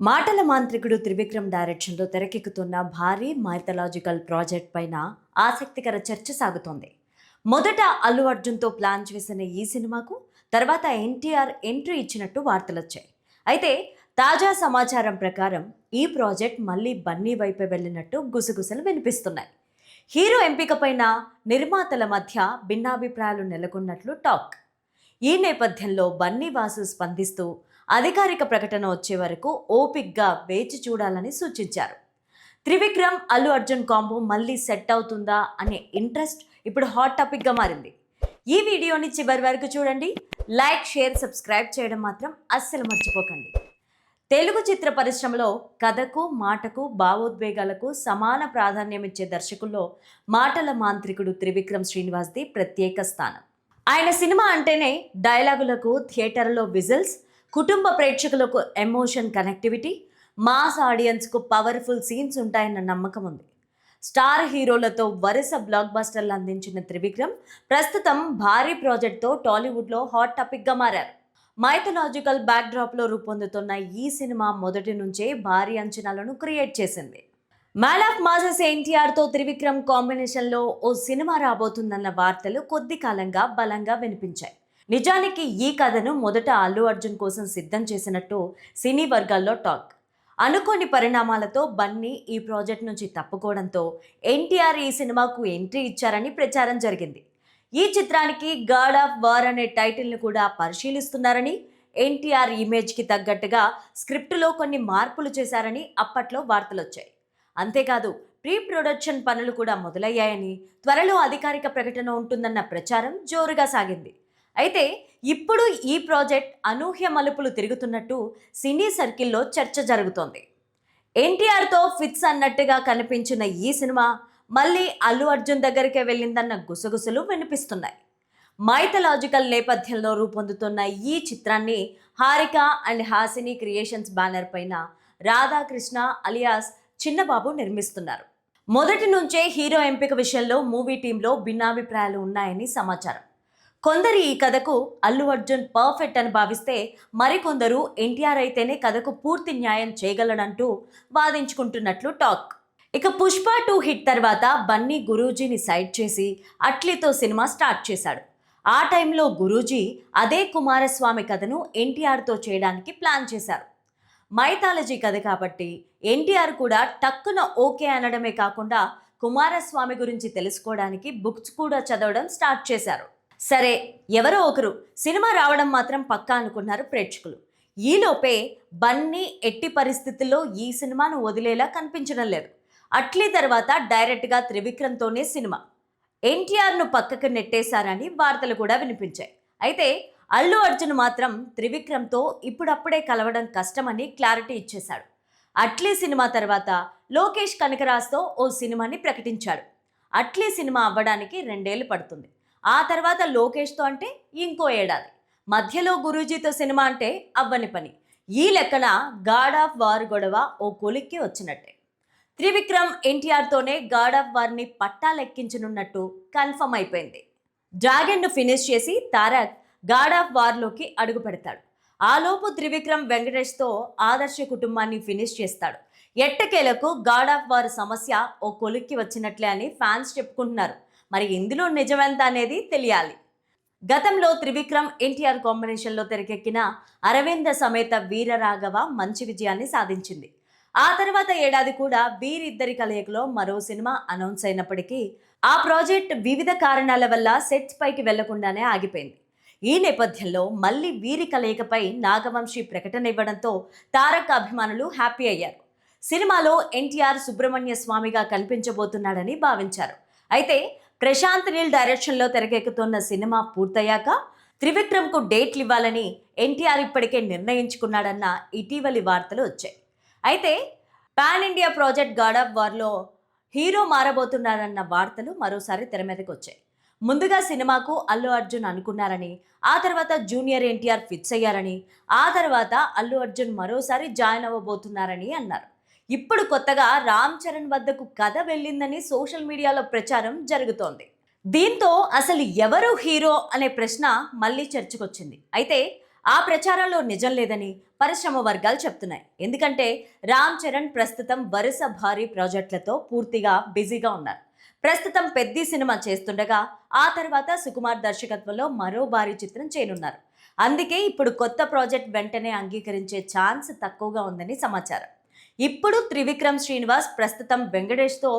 మాటల మాంత్రికుడు త్రివిక్రమ్ డైరెక్షన్లో తెరకెక్కుతున్న భారీ మైథలాజికల్ ప్రాజెక్ట్ పైన ఆసక్తికర చర్చ సాగుతోంది. మొదట అల్లు అర్జున్తో ప్లాన్ చేసిన ఈ సినిమాకు తర్వాత ఎన్టీఆర్ ఎంట్రీ ఇచ్చినట్టు వార్తలొచ్చాయి అయితే తాజా సమాచారం ప్రకారం ఈ ప్రాజెక్ట్ మళ్ళీ బన్నీ వైపే వెళ్ళినట్టు గుసగుసలు వినిపిస్తున్నాయి. హీరో ఎంపిక పైన నిర్మాతల మధ్య భిన్నాభిప్రాయాలు నెలకొన్నట్లు టాక్. ఈ నేపథ్యంలో బన్నీ వాసు స్పందిస్తూ అధికారిక ప్రకటన వచ్చే వరకు ఓపిక్గా వేచి చూడాలని సూచించారు. త్రివిక్రమ్ అల్లు అర్జున్ కాంబో మళ్ళీ సెట్ అవుతుందా అనే ఇంట్రెస్ట్ ఇప్పుడు హాట్ టాపిక్గా మారింది. ఈ వీడియోని చివరి వరకు చూడండి. లైక్ షేర్ సబ్స్క్రైబ్ చేయడం మాత్రం అస్సలు మర్చిపోకండి. తెలుగు చిత్ర పరిశ్రమలో కథకు మాటకు భావోద్వేగాలకు సమాన ప్రాధాన్యం ఇచ్చే దర్శకుల్లో మాటల మాంత్రికుడు త్రివిక్రమ్ శ్రీనివాస్ది ప్రత్యేక స్థానం. ఆయన సినిమా అంటేనే డైలాగులకు థియేటర్లో విజిల్స్ కుటుంబ ప్రేక్షకులకు ఎమోషన్ కనెక్టివిటీ మాస్ ఆడియన్స్కు పవర్ఫుల్ సీన్స్ ఉంటాయన్న నమ్మకం ఉంది. స్టార్ హీరోలతో వరుస బ్లాక్ బస్టర్లు అందించిన త్రివిక్రమ్ ప్రస్తుతం భారీ ప్రాజెక్ట్తో టాలీవుడ్లో హాట్ టాపిక్గా మారారు. మైథలాజికల్ బ్యాక్డ్రాప్లో రూపొందుతున్న ఈ సినిమా మొదటి నుంచే భారీ అంచనాలను క్రియేట్ చేసింది. మ్యాన్ ఆఫ్ మాజెస్ ఎన్టీఆర్తో త్రివిక్రమ్ కాంబినేషన్లో ఓ సినిమా రాబోతుందన్న వార్తలు కొద్ది కాలంగా బలంగా వినిపించాయి. నిజానికి ఈ కథను మొదట అల్లు అర్జున్ కోసం సిద్ధం చేసినట్టు సినీ వర్గాల్లో టాక్. అనుకోని పరిణామాలతో బన్నీ ఈ ప్రాజెక్ట్ నుంచి తప్పుకోవడంతో ఎన్టీఆర్ ఈ సినిమాకు ఎంట్రీ ఇచ్చారని ప్రచారం జరిగింది. ఈ చిత్రానికి గాడ్ ఆఫ్ వార్ అనే టైటిల్ను కూడా పరిశీలిస్తున్నారని ఎన్టీఆర్ ఇమేజ్కి తగ్గట్టుగా స్క్రిప్టులో కొన్ని మార్పులు చేశారని అప్పట్లో వార్తలు వచ్చాయి అంతేకాదు ప్రీ ప్రొడక్షన్ పనులు కూడా మొదలయ్యాయని త్వరలో అధికారిక ప్రకటన ఉంటుందన్న ప్రచారం జోరుగా సాగింది. అయితే ఇప్పుడు ఈ ప్రాజెక్ట్ అనూహ్య మలుపులు తిరుగుతున్నట్టు సినీ సర్కిల్లో చర్చ జరుగుతోంది. ఎన్టీఆర్తో ఫిట్స్ అన్నట్టుగా కనిపించిన ఈ సినిమా మళ్ళీ అల్లు అర్జున్ దగ్గరికే వెళ్ళిందన్న గుసగుసలు వినిపిస్తున్నాయి. మైథలాజికల్ నేపథ్యంలో రూపొందుతున్న ఈ చిత్రాన్ని Haarika and Haasini creations banner పైన రాధాకృష్ణ అలియాస్ చిన్నబాబు నిర్మిస్తున్నారు. మొదటి నుంచే హీరో ఎంపిక విషయంలో మూవీ టీంలో భిన్నాభిప్రాయాలు ఉన్నాయని సమాచారం. కొందరు ఈ కథకు అల్లు అర్జున్ పర్ఫెక్ట్ అని భావిస్తే మరికొందరు ఎన్టీఆర్ అయితేనే కథకు పూర్తి న్యాయం చేయగలడంటూ వాదించుకుంటున్నట్లు టాక్. ఇక పుష్ప టూ హిట్ తర్వాత బన్నీ గురూజీని సైడ్ చేసి అట్లీతో సినిమా స్టార్ట్ చేశాడు. ఆ టైంలో గురూజీ అదే కుమారస్వామి కథను ఎన్టీఆర్తో చేయడానికి ప్లాన్ చేశారు. మైథాలజీ కథ కాబట్టి ఎన్టీఆర్ కూడా టక్కున ఓకే అనడమే కాకుండా కుమారస్వామి గురించి తెలుసుకోవడానికి బుక్స్ కూడా చదవడం స్టార్ట్ చేశారు. సరే ఎవరో ఒకరు సినిమా రావడం మాత్రం పక్కా అనుకున్నారు ప్రేక్షకులు. ఈలోపే బన్నీ ఎట్టి పరిస్థితుల్లో ఈ సినిమాను వదిలేలా కనిపించడం లేదు. అట్లీ తర్వాత డైరెక్ట్గా త్రివిక్రమ్తోనే సినిమా. ఎన్టీఆర్ను పక్కకు నెట్టేశారని వార్తలు కూడా వినిపించాయి. అయితే అల్లు అర్జున్ మాత్రం త్రివిక్రమ్తో ఇప్పుడప్పుడే కలవడం కష్టమని క్లారిటీ ఇచ్చేశాడు. అట్లీ సినిమా తర్వాత లోకేష్ కనకరాజ్తో ఓ సినిమాని ప్రకటించాడు. అట్లీ సినిమా అవ్వడానికి రెండేళ్ళు పడుతుంది. ఆ తర్వాత లోకేష్తో అంటే ఇంకో ఏడాది. మధ్యలో గురూజీతో సినిమా అంటే అవ్వని పని. ఈ లెక్కన గాడ్ ఆఫ్ వార్ గొడవ ఓ కొలిక్కి వచ్చినట్టే. త్రివిక్రమ్ ఎన్టీఆర్తోనే గాడ్ ఆఫ్ వార్ని పట్టాలెక్కించనున్నట్టు కన్ఫర్మ్ అయిపోయింది. డ్రాగన్ను ఫినిష్ చేసి తారక్ గాడ్ ఆఫ్ వార్లోకి అడుగు పెడతాడు. ఆలోపు త్రివిక్రమ్ వెంకటేష్తో ఆదర్శ కుటుంబాన్ని ఫినిష్ చేస్తాడు. ఎట్టకేలకు గాడ్ ఆఫ్ వార్ సమస్య ఓ కొలిక్కి వచ్చినట్లే అని ఫ్యాన్స్ చెప్పుకుంటున్నారు. మరి ఇందులో నిజమెంత అనేది తెలియాలి. గతంలో త్రివిక్రమ్ ఎన్టీఆర్ కాంబినేషన్లో తెరకెక్కిన అరవింద సమేత వీరరాఘవ మంచి విజయాన్ని సాధించింది. ఆ తర్వాత ఏడాది కూడా వీరిద్దరి కలయికలో మరో సినిమా అనౌన్స్ అయినప్పటికీ ఆ ప్రాజెక్ట్ వివిధ కారణాల వల్ల సెట్స్ పైకి వెళ్ళకుండానే ఆగిపోయింది. ఈ నేపథ్యంలో మళ్ళీ వీరి కలయికపై నాగవంశీ ప్రకటన ఇవ్వడంతో తారక్ అభిమానులు హ్యాపీ అయ్యారు. సినిమాలో ఎన్టీఆర్ సుబ్రహ్మణ్య స్వామిగా కనిపించబోతున్నాడని భావించారు. అయితే ప్రశాంత్ నీల్ డైరెక్షన్లో తెరకెక్కుతున్న సినిమా పూర్తయ్యాక త్రివిక్రమ్కు డేట్లు ఇవ్వాలని ఎన్టీఆర్ ఇప్పటికే నిర్ణయించుకున్నాడన్న ఇటీవలి వార్తలు వచ్చాయి. అయితే pan India project god of వార్లో hero మారబోతున్నారన్న వార్తలు మరోసారి తెర మీదకి వచ్చాయి ముందుగా సినిమాకు అల్లు అర్జున్ అనుకున్నారని ఆ తర్వాత జూనియర్ ఎన్టీఆర్ ఫిక్స్ అయ్యారని ఆ తర్వాత అల్లు అర్జున్ మరోసారి జాయిన్ అవ్వబోతున్నారని అన్నారు. ఇప్పుడు కొత్తగా రామ్ చరణ్ వద్దకు కథ వెళ్ళిందని సోషల్ మీడియాలో ప్రచారం జరుగుతోంది. దీంతో అసలు ఎవరు హీరో అనే ప్రశ్న మళ్ళీ చర్చకొచ్చింది. అయితే ఆ ప్రచారంలో నిజం లేదని పరిశ్రమ వర్గాలు చెప్తున్నాయి. ఎందుకంటే రామ్ చరణ్ ప్రస్తుతం వరుస భారీ ప్రాజెక్టులతో పూర్తిగా బిజీగా ఉన్నారు. ప్రస్తుతం పెద్ద సినిమా చేస్తుండగా ఆ తర్వాత సుకుమార్ దర్శకత్వంలో మరో భారీ చిత్రం చేయనున్నారు. అందుకే ఇప్పుడు కొత్త ప్రాజెక్ట్ వెంటనే అంగీకరించే ఛాన్స్ తక్కువగా ఉందని సమాచారం. ఇప్పుడు త్రివిక్రమ్ శ్రీనివాస్ ప్రస్తుతం వెంకటేష్తో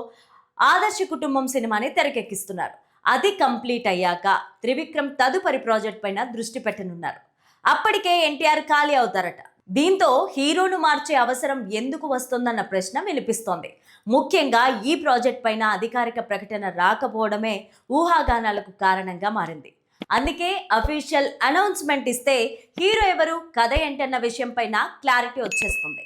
ఆదర్శ కుటుంబం సినిమాని తెరకెక్కిస్తున్నారు. అది కంప్లీట్ అయ్యాక త్రివిక్రమ్ తదుపరి ప్రాజెక్ట్ పైన దృష్టి పెట్టనున్నారు. అప్పటికే ఎన్టీఆర్ ఖాళీ అవుతారట. దీంతో హీరోను మార్చే అవసరం ఎందుకు వస్తుందన్న ప్రశ్న వినిపిస్తోంది. ముఖ్యంగా ఈ ప్రాజెక్ట్ పైన అధికారిక ప్రకటన రాకపోవడమే ఊహాగానాలకు కారణంగా మారింది. అందుకే అఫీషియల్ అనౌన్స్మెంట్ ఇస్తే హీరో ఎవరు కథ ఏంటన్న విషయం పైన క్లారిటీ వచ్చేస్తుంది.